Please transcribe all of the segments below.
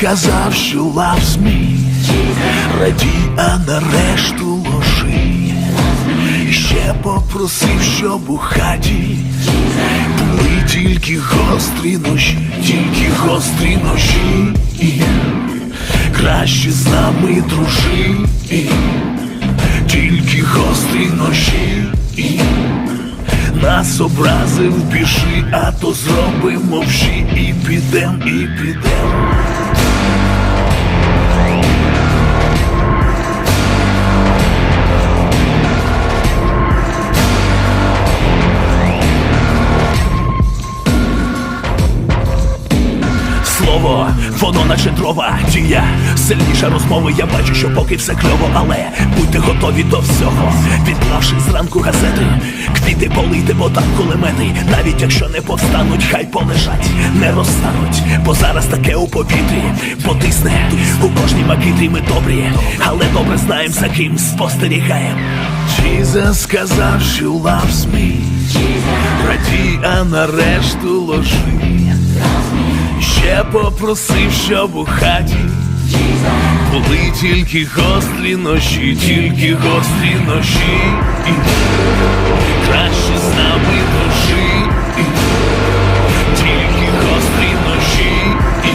Сказав, що loves me Радій, а на решту ложи ще попросив, щоб у хаті Були тільки гострі ножі, тільки гострі ножі. Краще з нами дружи. Тільки гострі ножі. Нас образив, піши, а то зробимо вші і підем, і підем. Воно наче дрова, дія, сильніша розмови, я бачу, що поки все кльово, але будьте готові до всього. Відклавши зранку газети, квіти полийте, бо там кулемети, навіть якщо не повстануть, хай полежать, не розстануть, бо зараз таке у повітрі, потисне у кожній макітрі ми добрі, але добре знаємо, за ким спостерігаємо. Jesus сказав, що loves me Радій, а на решту ложи Ще попросив, щоб у хаті були тільки гострі ножі, тільки гострі ножі. І краще з нами дружи. І тільки гострі ножі. І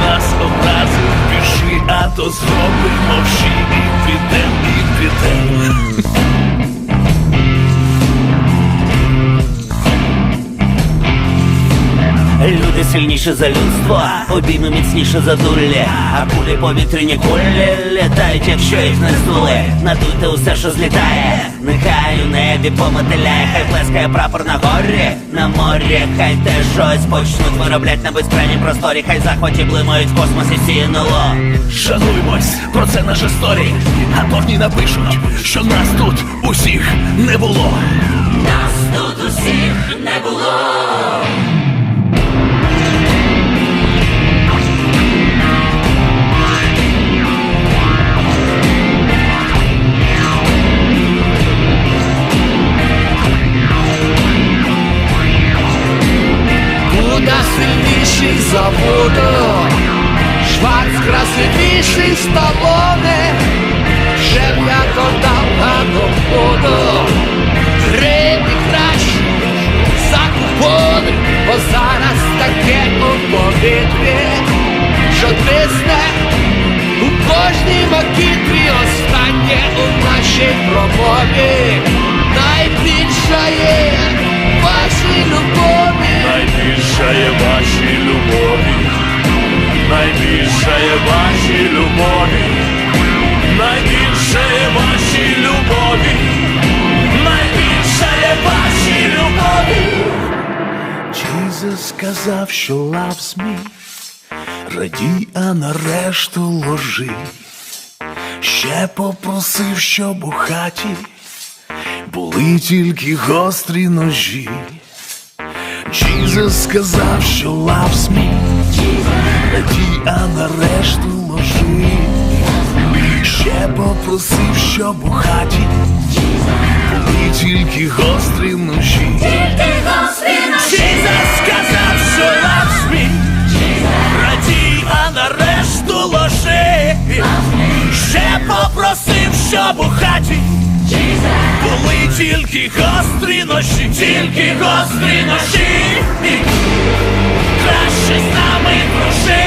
нас образив піши, а то зробимо вші. І підем, і підем. Люди сильніше за людство, обійми міцніше за дулі, а кулі повітряні кулі літають, якщо їх не здули. Надуйте усе, що злітає, нехай у небі помотиляє, хай плескає прапор на горі, на морі, хай те щось почнуть вироблять на безкрайній просторі, хай захваті блимають в космосі сінело. Шануймось, про це наша сторі, в напишуть, що нас тут усіх не було. Нас тут усіх не було. Любові, найбільша є вашій любові, найбільша є вашій любові. Jesus сказав, що loves me, радій, а на решту ложи. Ще попросив, щоб у хаті були тільки гострі ножі. Jesus сказав, що loves me Радій, а на Ще попросив, щоб у хаті Були тільки гострі ножі. Jesus сказав, що loves me Радій, а на решту ложи Ще попросив, щоб у хаті були тільки гострі ножі, тільки гострі ножі. Краще з нами дружи.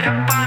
Я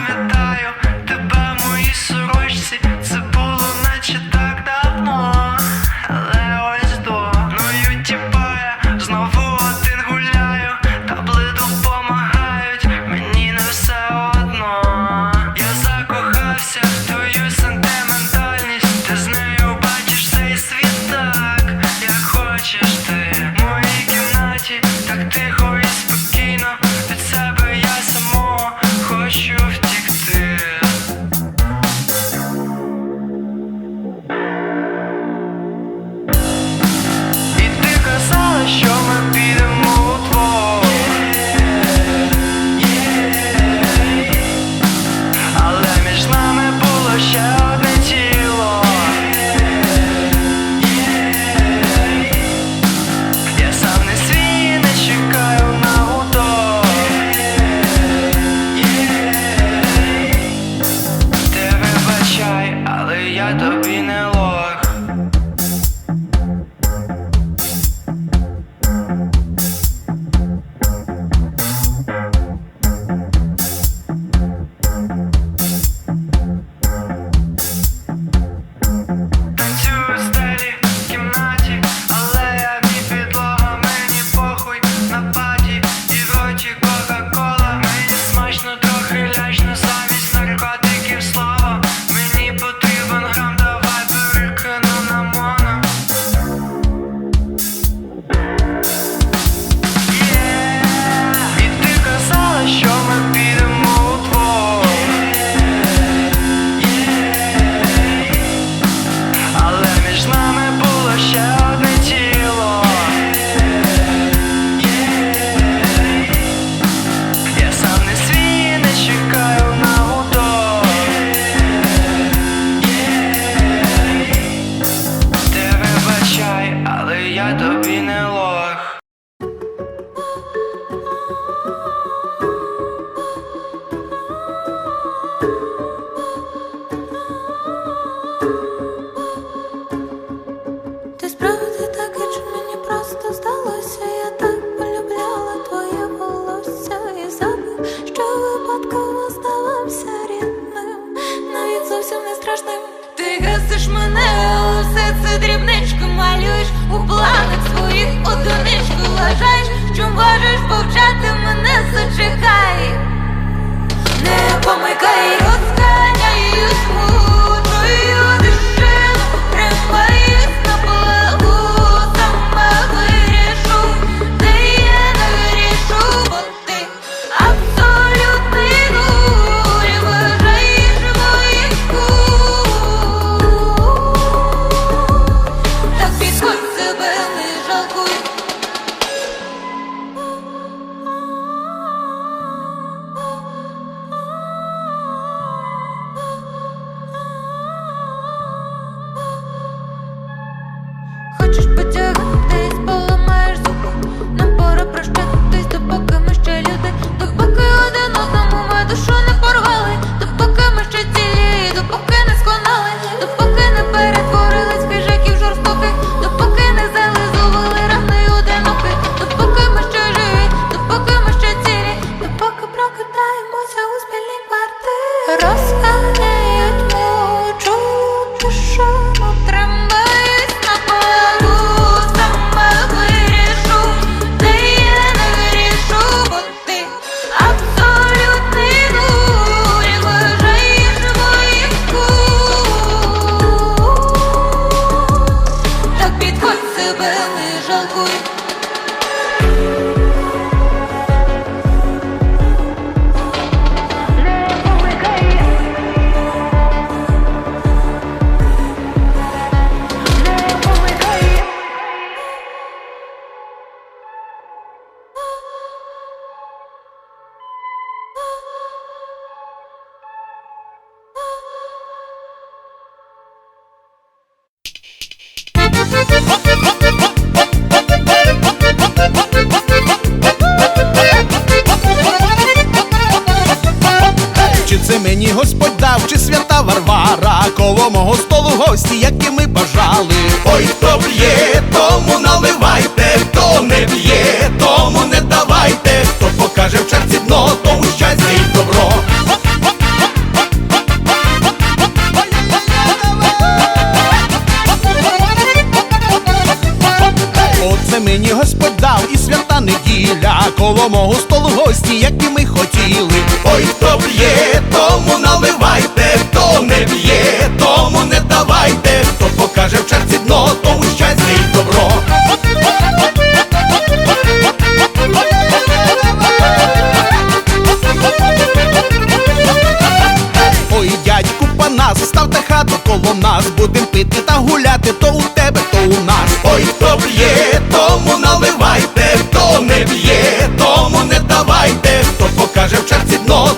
наливати, то у тебе, то у нас. Ой, хто б'є, тому наливайте, хто не б'є, тому не давайте, хто покаже в чарці дно.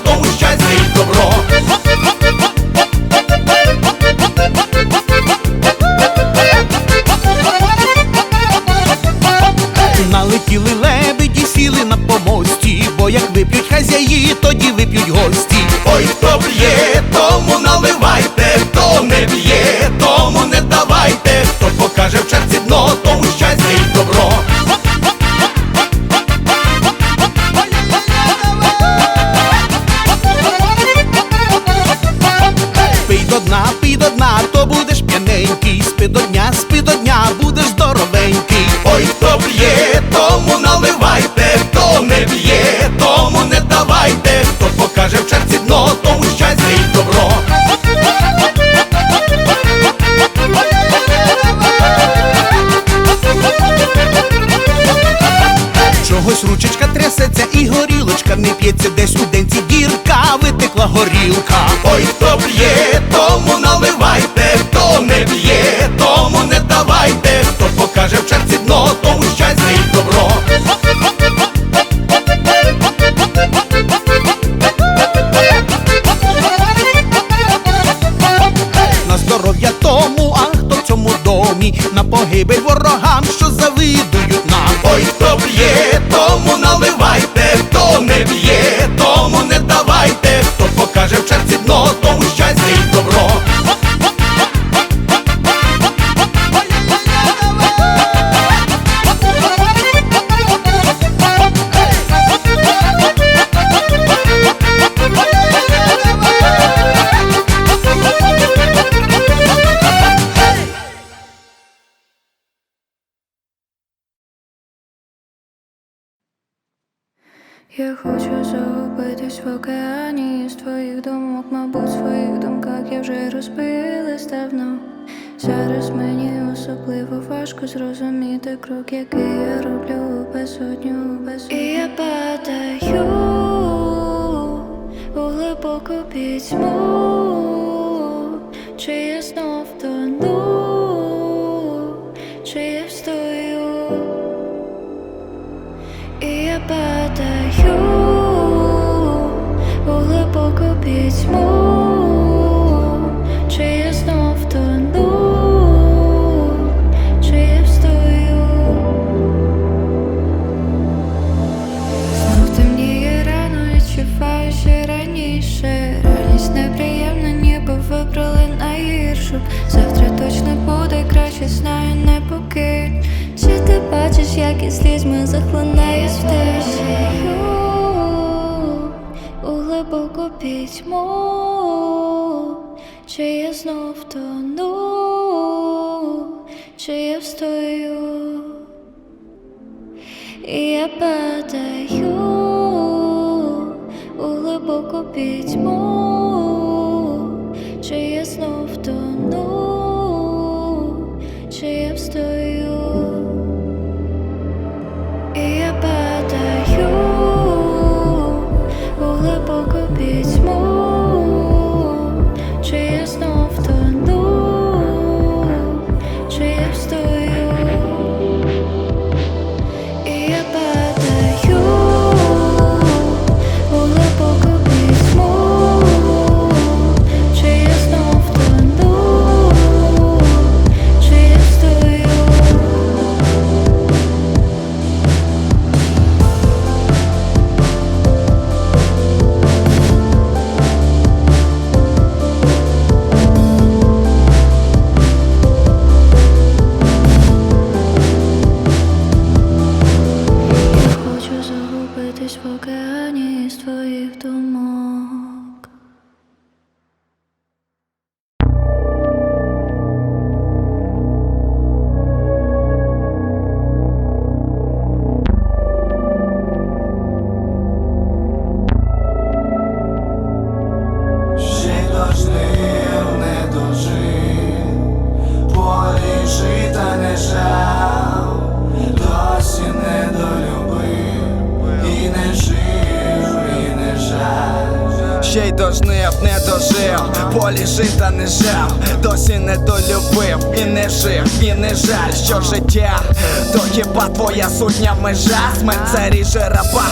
до дна, під до дна, то буде. Я хочу загубитись в океані з твоїх думок, мабуть, в своїх думках я вже розбилась давно. Зараз мені особливо важко зрозуміти крок, який я роблю безодню, безодню. І я падаю у глибоку пітьму. як і слізьми захлинаюсь в течію у глибоку пітьму, чи я знов тону, чи я встою, і я падаю у глибоку пітьму. Дожнив, не дожив, полі жита не жав, досі не долюбив, і не жив, і не жаль, що життя, то хіба твоя сутня межа, смерть це ріже раба,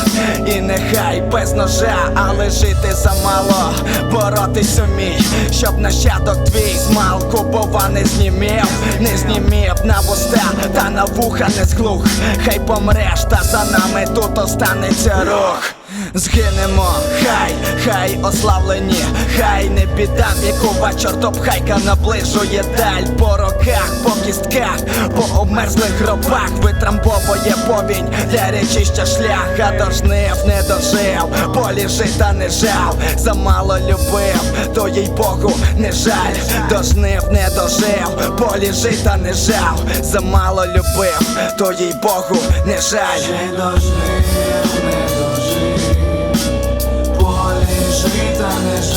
і нехай без ножа, але жити замало, боротись умій, щоб нащадок твій змалку, бува не знімів, не знімів на вуста та на вуха не зглух, хай помреш, та за нами тут останеться рух. Згинемо, хай, хай ославлені, хай не біда, вікова чортопхайка наближує даль. По роках, по кістках, по обмерзлих гробах. Витрамбовує повінь для речища шлях, а до жнив не дожив, полі жита не жав, замало любив, то їй Богу не жаль, до жнив не дожив, полі жита не жав, замало любив, то їй Богу не жаль. Полі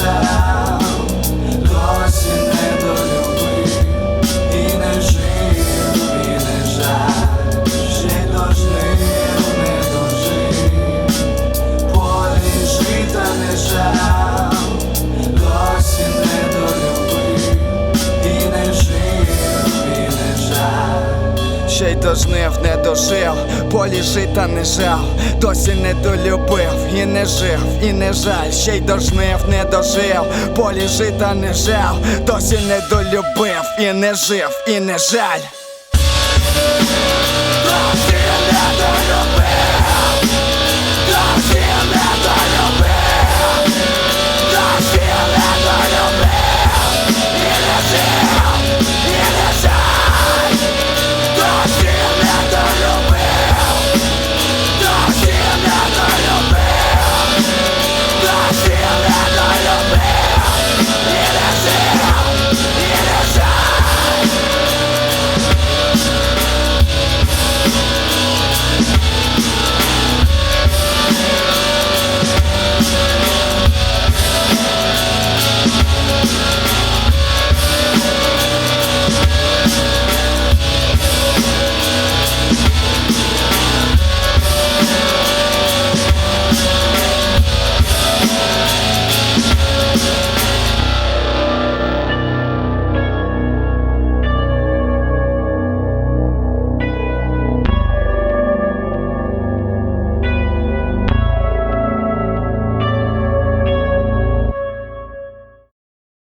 не досі не долюбив, і не жив, і не жаль, ще дожив, не дожив, полі жита не жав, жаль. Ще й до жнив не дожив, полі жита не жав, досі не долюбив, і не жив, і не жаль, ще й дожнив, не дожив, полі жита не жав, досі не долюбив, і не жив, і не жаль. Ти